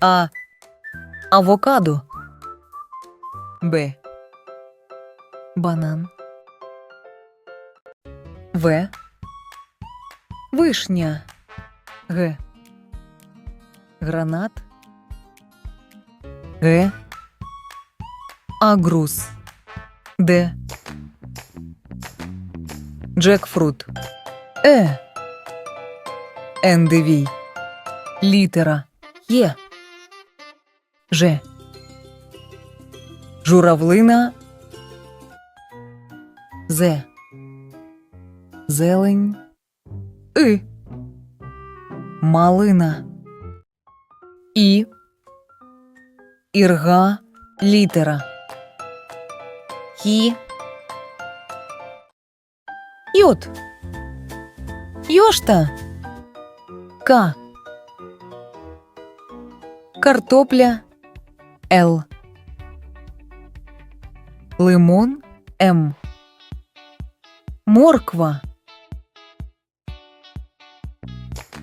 А. Авокадо. Б. Банан. В. Вишня. Г. Гранат. Г. Агрус. Д. Джекфрут. Е. Ендивій. Літера Є. Ж. Журавлина. З. Зелень. И. Малина. І. Ірга. Літера. Ї. Йот. Йошта. К. Картопля Л. Лимон М. Морква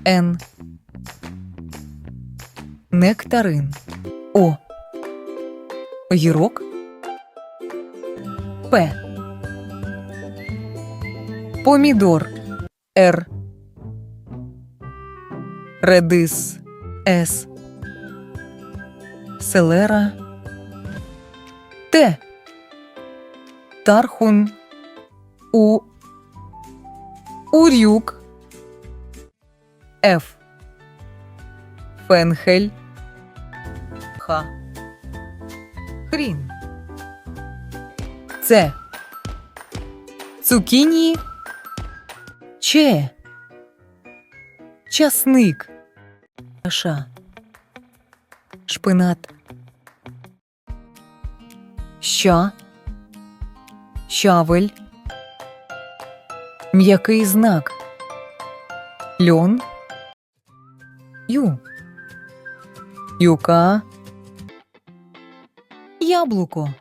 Н. Нектарин О. Огірок П. Помідор Р. Редис С. Селера Т. Тархун. У. Урюк. Ф. Фенхель. Х. Хрін. Це Цукіні. Че Часник. Ша Шпинат. Ща Щавель. М'який знак. Льон. Ю. Юка. Яблуко